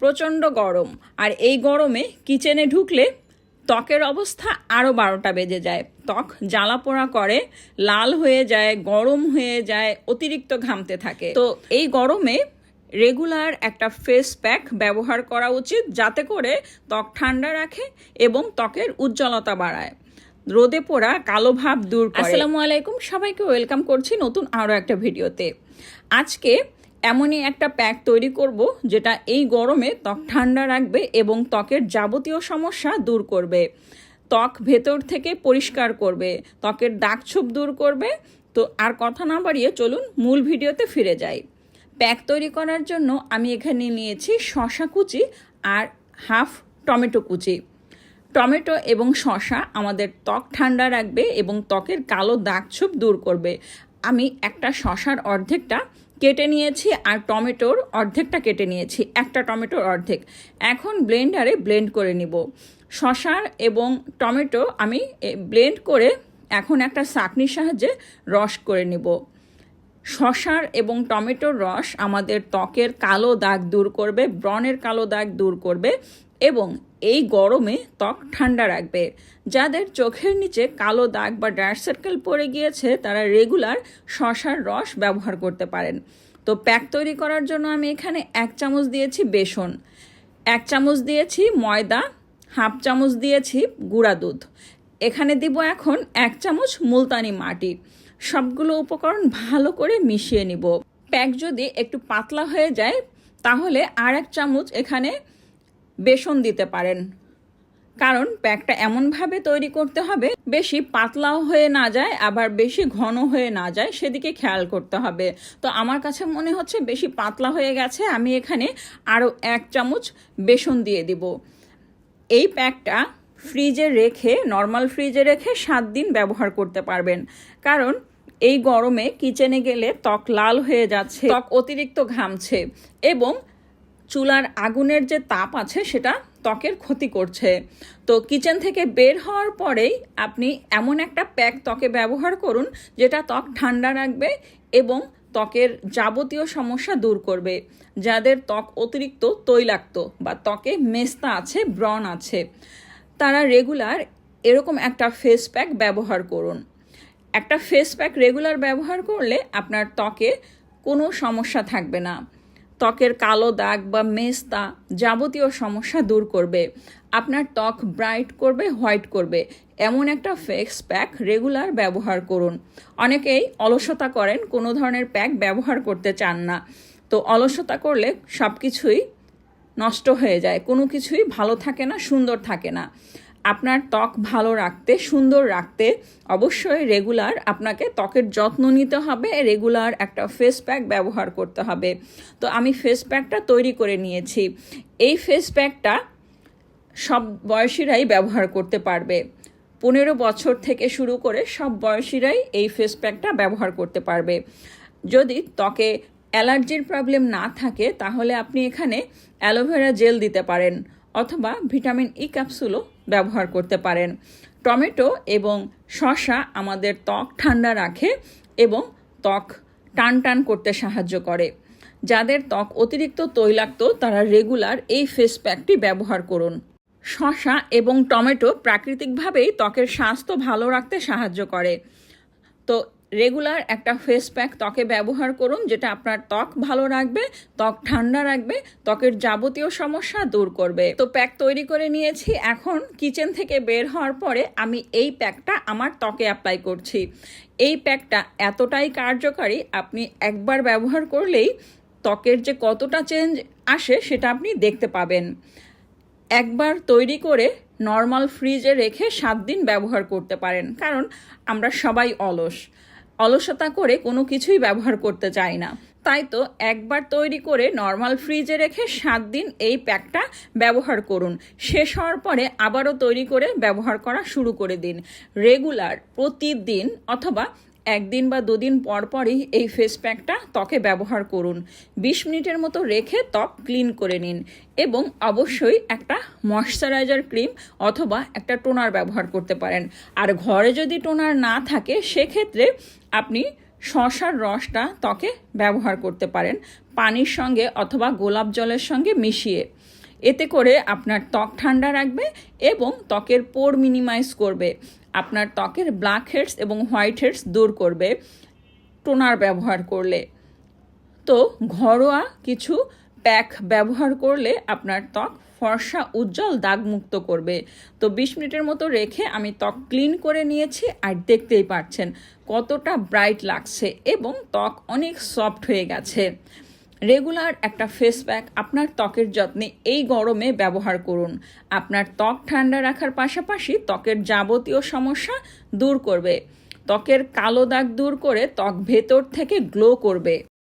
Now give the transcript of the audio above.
প্রচণ্ড গরম। আর এই গরমে কিচেনে ঢুকলে ত্বকের অবস্থা আরও বারোটা বেজে যায়। ত্বক জ্বালা পোড়া করে, লাল হয়ে যায়, গরম হয়ে যায়, অতিরিক্ত ঘামতে থাকে। তো এই গরমে রেগুলার একটা ফেস প্যাক ব্যবহার করা উচিত যাতে করে ত্বক ঠান্ডা রাখে এবং ত্বকের উজ্জ্বলতা বাড়ায়। রোদে পোড়া কালো ভাব দূর আসসালামু আলাইকুম, সবাইকে ওয়েলকাম করছি নতুন আরও একটা ভিডিওতে। আজকে এমনই একটা প্যাক তৈরি করব, যেটা এই গরমে ত্বক ঠান্ডা রাখবে এবং ত্বকের যাবতীয় সমস্যা দূর করবে। ত্বক ভেতর থেকে পরিষ্কার করবে, ত্বকের দাগছোপ দূর করবে। তো আর কথা না বাড়িয়ে চলুন মূল ভিডিওতে ফিরে যাই। প্যাক তৈরি করার জন্য আমি এখানে নিয়েছি শশা কুচি আর হাফ টমেটো কুচি। টমেটো এবং শশা আমাদের ত্বক ঠান্ডা রাখবে এবং ত্বকের কালো দাগছোপ দূর করবে। আমি একটা শশার অর্ধেকটা কেটে নিয়েছি আর টমেটোর অর্ধেকটা কেটে নিয়েছি, একটা টমেটোর অর্ধেক। এখন ব্লেন্ডারে ব্লেন্ড করে নিব। শশার এবং টমেটো আমি ব্লেন্ড করে এখন একটা চাকনির সাহায্যে রস করে নিব। শশার এবং টমেটোর রস আমাদের ত্বকের কালো দাগ দূর করবে, ব্রণের কালো দাগ দূর করবে এবং এই গরমে ত্বক ঠান্ডা রাখবে। যাদের চোখের নিচে কালো দাগ বা ডার্ক সার্কেল পড়ে গিয়েছে, তারা রেগুলার শশার রস ব্যবহার করতে পারেন। তো প্যাক তৈরি করার জন্য আমি এখানে এক চামচ দিয়েছি বেসন, এক চামচ দিয়েছি ময়দা, হাফ চামচ দিয়েছি গুঁড়া দুধ। এখানে দিব এখন এক চামচ মুলতানি মাটি। সবগুলো উপকরণ ভালো করে মিশিয়ে নিব। প্যাক যদি একটু পাতলা হয়ে যায়, তাহলে আর এক চামচ এখানে বেসন দিতে পারেন। কারণ প্যাকটা এমনভাবে তৈরি করতে হবে, বেশি পাতলাও হয়ে না যায়, আবার বেশি ঘন হয়ে না যায়, সেদিকে খেয়াল করতে হবে। তো আমার কাছে মনে হচ্ছে বেশি পাতলা হয়ে গেছে, আমি এখানে আরও এক চামচ বেসন দিয়ে দিব। এই প্যাকটা ফ্রিজে রেখে নর্মাল ফ্রিজে রেখে সাত দিন ব্যবহার করতে পারবেন। কারণ এই গরমে কিচেনে গেলে ত্বক লাল হয়ে যাচ্ছে, ত্বক অতিরিক্ত ঘামছে এবং চুলার আগুনের যে তাপ আছে সেটা ত্বকের ক্ষতি করছে। তো কিচেন থেকে বের হওয়ার পরেই আপনি এমন একটা প্যাক ত্বকে ব্যবহার করুন যেটা ত্বক ঠান্ডা রাখবে এবং ত্বকের যাবতীয় সমস্যা দূর করবে। যাদের ত্বক অতিরিক্ত তৈলাক্ত বা ত্বকে মেস্তা আছে, ব্রণ আছে তারা রেগুলার এরকম একটা ফেস প্যাক ব্যবহার করুন। একটা ফেস প্যাক রেগুলার ব্যবহার করলে আপনার ত্বকে কোনো সমস্যা থাকবে না। ত্বকের কালো দাগ বা মেস্তা যাবতীয় সমস্যা দূর করবে। আপনার ত্বক ব্রাইট করবে হোয়াইট করবে। এমন একটা ফেস প্যাক রেগুলার ব্যবহার করুন। অনেকেই অলসতা করেন, কোনো ধরনের প্যাক ব্যবহার করতে চান না। তো অলসতা করলে সব কিছুই নষ্ট হয়ে যায়। কোনো কিছুই ভালো থাকে না, সুন্দর থাকে না। আপনার ত্বক ভালো রাখতে, সুন্দর রাখতে অবশ্যই রেগুলার আপনাকে ত্বকের যত্ন নিতে হবে, রেগুলার একটা ফেস প্যাক ব্যবহার করতে হবে। তো আমি ফেস প্যাকটা তৈরি করে নিয়েছি। এই ফেস প্যাকটা সব বয়সীরাই ব্যবহার করতে পারবে। পনেরো বছর থেকে শুরু করে সব বয়সীরাই এই ফেস প্যাকটা ব্যবহার করতে পারবে। যদি ত্বকে অ্যালার্জির প্রবলেম না থাকে, তাহলে আপনি এখানে অ্যালোভেরা জেল দিতে পারেন অথবা ভিটামিন ই ক্যাপসুলও ব্যবহার করতে পারেন। টমেটো এবং শসা আমাদের ত্বক ঠান্ডা রাখে এবং ত্বক টান টান করতে সাহায্য করে। যাদের ত্বক অতিরিক্ত তৈলাক্ত, তারা রেগুলার এই ফেস প্যাকটি ব্যবহার করুন। শসা এবং টমেটো প্রাকৃতিকভাবেই ত্বকের স্বাস্থ্য ভালো রাখতে সাহায্য করে। তো রেগুলার একটা ফেস প্যাক ত্বকে ব্যবহার করুন, যেটা আপনার ত্বক ভালো রাখবে, ত্বক ঠান্ডা রাখবে, ত্বকের যাবতীয় সমস্যা দূর করবে। তো প্যাক তৈরি করে নিয়েছি। এখন কিচেন থেকে বের হওয়ার পরে আমি এই প্যাকটা আমার ত্বকে অ্যাপ্লাই করছি। এই প্যাকটা এতটাই কার্যকারী, আপনি একবার ব্যবহার করলেই ত্বকের যে কতটা চেঞ্জ আসে সেটা আপনি দেখতে পাবেন। একবার তৈরি করে নর্মাল ফ্রিজে রেখে সাত দিন ব্যবহার করতে পারেন, কারণ আমরা সবাই অলস। অলসতা করে কোনো কিছুই ব্যবহার করতে চাই না। তাই তো একবার তৈরি করে নর্মাল ফ্রিজে রেখে সাত দিন এই প্যাকটা ব্যবহার করুন। শেষ হওয়ার পরে আবারও তৈরি করে ব্যবহার করা শুরু করে দিন। রেগুলার, প্রতিদিন অথবা একদিন বা দুদিন পর পরই এই ফেস প্যাকটা ত্বকে ব্যবহার করুন। বিশ মিনিটের মতো রেখে ত্বক ক্লিন করে নিন এবং অবশ্যই একটা ময়শ্চারাইজার ক্রিম অথবা একটা টোনার ব্যবহার করতে পারেন। আর ঘরে যদি টোনার না থাকে, সেক্ষেত্রে আপনি শশার রসটা ত্বকে ব্যবহার করতে পারেন। পানির সঙ্গে অথবা গোলাপ জলের সঙ্গে মিশিয়ে। এতে করে আপনার ত্বক ঠান্ডা রাখবে এবং ত্বকের পোর মিনিমাইজ করবে। আপনার ত্বকের ব্ল্যাক হেডস এবং হোয়াইট হেডস দূর করবে টোনার ব্যবহার করলে। তো ঘরোয়া কিছু প্যাক ব্যবহার করলে আপনার ত্বক ফর্সা, উজ্জ্বল, দাগমুক্ত করবে। তো বিশ মিনিটের মতো রেখে আমি ত্বক ক্লিন করে নিয়েছি আর দেখতেই পাচ্ছেন কতটা ব্রাইট লাগছে এবং ত্বক অনেক সফট হয়ে গেছে। রেগুলার একটা ফেস প্যাক আপনার ত্বকের যত্নে এই গরমে ব্যবহার করুন। আপনার ত্বক ঠান্ডা রাখার পাশাপাশি ত্বকের যাবতীয় সমস্যা দূর করবে। ত্বকের কালো দাগ দূর করে ত্বক ভেতর থেকে গ্লো করবে।